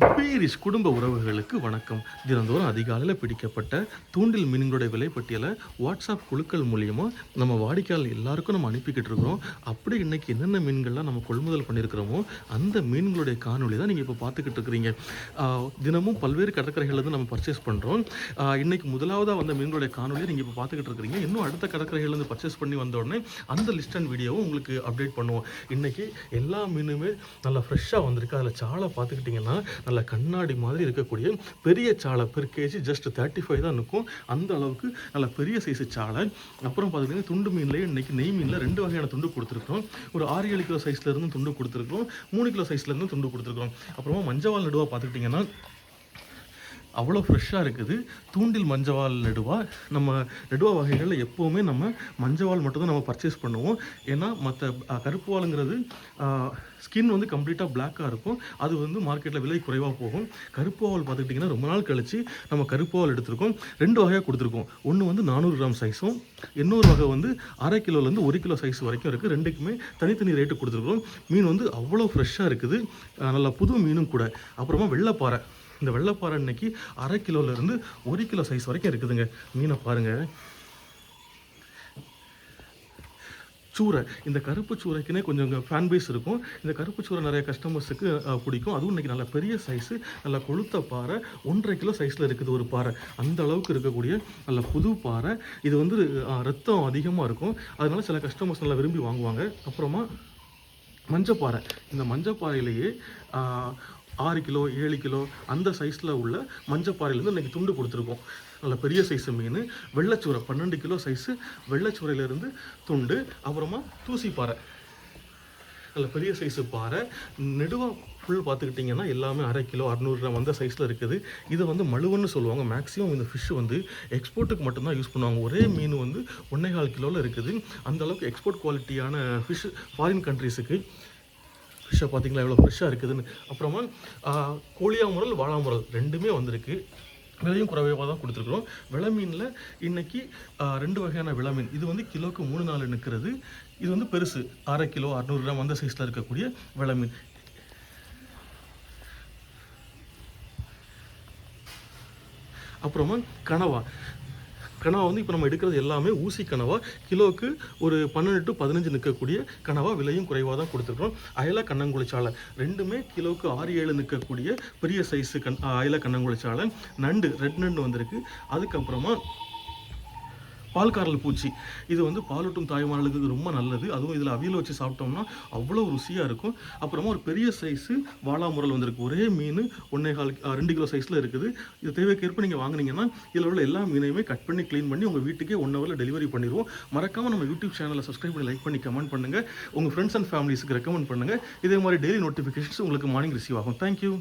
பீரிஸ் குடும்ப உறவுகளுக்கு வணக்கம். தினந்தோறும் அதிகாலையில் பிடிக்கப்பட்ட தூண்டில் மீன்களுடைய விலைப்பட்டியலை வாட்ஸ்அப் குழுக்கள் மூலியமாக நம்ம வாடிக்கையாளர் எல்லாருக்கும் நம்ம அனுப்பிக்கிட்டு இருக்கிறோம். அப்படி இன்னைக்கு என்னென்ன மீன்கள்லாம் நம்ம கொள்முதல் பண்ணியிருக்கிறோமோ அந்த மீன்களுடைய காணொலி தான் நீங்கள் இப்போ பார்த்துக்கிட்டு இருக்கிறீங்க. தினமும் பல்வேறு கடற்கரைகள்லேருந்து நம்ம பர்ச்சேஸ் பண்ணுறோம் இன்னைக்கு முதலாவதாக வந்த மீன்களுடைய காணொலியை நீங்கள் இப்போ பார்த்துக்கிட்டு இருக்கிறீங்க. இன்னும் அடுத்த கடற்கரைகள்லேருந்து பர்ச்சேஸ் பண்ணி வந்த உடனே அந்த லிஸ்ட் அண்ட் வீடியோவும் உங்களுக்கு அப்டேட் பண்ணுவோம். இன்னைக்கு எல்லா மீனுமே நல்லா ஃப்ரெஷ்ஷாக வந்திருக்கு. அதில் சாலை பார்த்துக்கிட்டிங்கன்னா நல்ல கண்ணாடி மாதிரி இருக்கக்கூடிய பெரிய சாலை per KG just thirty five தான் இருக்கும். அந்த அளவுக்கு நல்ல பெரிய சைஸ் சாலை. அப்புறம் பார்த்துக்கிட்டிங்கன்னா துண்டு மீன்லேயே இன்றைக்கி நெய் மீனில் ரெண்டு வகையான துண்டு கொடுத்துருக்கோம் ஒரு ஆறு ஏழு கிலோ சைஸ்லேருந்து துண்டு கொடுத்துருக்கோம் மூணு கிலோ சைஸ்லேருந்து துண்டு கொடுத்துருக்கோம் அப்புறமா மஞ்சவால் நடுவாக பார்த்துக்கிட்டிங்கன்னா அவ்வளோ ஃப்ரெஷ்ஷாக இருக்குது. தூண்டில் மஞ்சவாள் நெடுவா நம்ம நெடுவா வகைகளில் எப்போவுமே நம்ம மஞ்சவாள் மட்டும்தான் நம்ம பர்ச்சேஸ் பண்ணுவோம். ஏன்னா மற்ற கருப்பு வாளுங்கிறது ஸ்கின் வந்து கம்ப்ளீட்டாக பிளாக்காக இருக்கும். அது வந்து மார்க்கெட்டில் விலை குறைவாக போகும். கருப்பு வால் பார்த்துக்கிட்டிங்கன்னா ரொம்ப நாள் கழித்து நம்ம கருப்பு வால் எடுத்திருக்கோம். ரெண்டு வகையாக கொடுத்துருக்கோம். ஒன்று வந்து நானூறு கிராம் சைஸும் இன்னொரு வகை வந்து அரை கிலோலேருந்து ஒரு கிலோ சைஸ் வரைக்கும் இருக்குது ரெண்டுக்குமே தனித்தனி ரேட்டு கொடுத்துருக்கோம் மீன் வந்து அவ்வளோ ஃப்ரெஷ்ஷாக இருக்குது. நல்லா புது மீனும் கூட. அப்புறமா வெள்ளைப்பாறை. இந்த வெள்ளைப்பாறை இன்னைக்கு அரை கிலோலேருந்து ஒரு கிலோ சைஸ் வரைக்கும் இருக்குதுங்க. மீனை பாருங்கள் சூரை இந்த கருப்பு சூரைக்குன்னே கொஞ்சம் ஃபேன் பேஸ் இருக்கும். இந்த கருப்பு சூறை நிறைய கஸ்டமர்ஸுக்கு பிடிக்கும். அதுவும் இன்னைக்கு நல்ல பெரிய சைஸு நல்ல கொளுத்த பாறை ஒன்றரை கிலோ சைஸில் இருக்குது ஒரு பாறை. அந்த அளவுக்கு இருக்கக்கூடிய நல்ல புது பாறை. இது வந்து ரத்தம் அதிகமாக இருக்கும். அதனால சில கஸ்டமர்ஸ் நல்லா விரும்பி வாங்குவாங்க. அப்புறமா மஞ்சப்பாறை. இந்த மஞ்சப்பாறையிலேயே ஆறு கிலோ ஏழு கிலோ அந்த சைஸில் உள்ள மஞ்சப்பாறையிலேருந்து இன்றைக்கி துண்டு கொடுத்துருக்கோம். நல்ல பெரிய சைஸு மீன் வெள்ளைச்சூரை பன்னெண்டு கிலோ சைஸு வெள்ளச்சூரையிலேருந்து துண்டு அப்புறமா தூசிப்பாறை நல்ல பெரிய சைஸு பாறை. நெடுவா ஃபுல் பார்த்துக்கிட்டிங்கன்னா எல்லாமே அரை கிலோ அறநூறு கிராம் அந்த சைஸில் இருக்குது. இதை வந்து மழுவன்னு சொல்லுவாங்க. மேக்ஸிமம் இந்த ஃபிஷ் வந்து எக்ஸ்போர்ட்டுக்கு மட்டும்தான் யூஸ் பண்ணுவாங்க. ஒரே மீன் வந்து ஒன்றே கால் கிலோவில் இருக்குது. அந்த அளவுக்கு எக்ஸ்போர்ட் குவாலிட்டியான ஃபிஷ் ஃபாரின் கண்ட்ரீஸுக்கு ஃப்ரெஷ்ஷாக பார்த்தீங்களா? எவ்வளோ ஃப்ரெஷ்ஷாக இருக்குதுன்னு. அப்புறமா கோழியா முரல் வாழா முரல் ரெண்டுமே வந்திருக்கு. விலையும் குறைவாக தான் கொடுத்துருக்குறோம். விலை மீனில் இன்னைக்கு ரெண்டு வகையான விலை மீன் இது வந்து கிலோக்கு மூணு நாள் நிற்கிறது. இது வந்து பெருசு. அரை கிலோ அறநூறு கிராம் அந்த சைஸில் இருக்கக்கூடிய விலை மீன் அப்புறமா கனவா. கனவா வந்து இப்போ நம்ம எடுக்கிறது எல்லாமே ஊசி கனவா. கிலோவுக்கு ஒரு பன்னெண்டு டு பதினஞ்சு நிற்கக்கூடிய கனவா விலையும் குறைவாக தான் கொடுத்துருக்கோம் அயல கண்ணங்குளிச்சாலை ரெண்டுமே கிலோவுக்கு ஆறு ஏழு நிற்கக்கூடிய பெரிய சைஸு கண் அயல கண்ணங்குளிச்சாலை. நண்டு ரெட் நண்டு வந்திருக்கு. அதுக்கப்புறமா பால்காரல் பூச்சி. இது வந்து பாலூட்டும் தாய்மார்களுக்கு ரொம்ப நல்லது. அதுவும் இதில் அவியல் வச்சு சாப்பிட்டோம்னா அவ்வளோ ருசியாக இருக்கும். அப்புறமா ஒரு பெரிய சைஸு வாழாமுரல் வந்திருக்கு. ஒரே மீன் ஒன்றே கால் ரெண்டு கிலோ சைஸில் இருக்குது. இது தேவைக்கேற்ப நீங்கள் வாங்கினீங்கன்னா இதில் உள்ள எல்லா மீனையுமே கட் பண்ணி க்ளீன் பண்ணி உங்கள் வீட்டுக்கே ஒன் ஹவரில் டெலிவரி பண்ணிடுவோம் மறக்காமல் நம்ம யூடியூப் சேனலை சப்ஸ்கிரைப் பண்ணி லைக் பண்ணி கமெண்ட் பண்ணுங்கள் உங்கள் ஃப்ரெண்ட்ஸ் அண்ட் ஃபேமிலிஸ்க்கு ரெக்கமெண்ட் பண்ணுங்கள் இதே மாதிரி டெய்லி நோட்டிஃபிகேஷன்ஸ் உங்களுக்கு மார்னிங் ரிசீவ் ஆகும். Thank you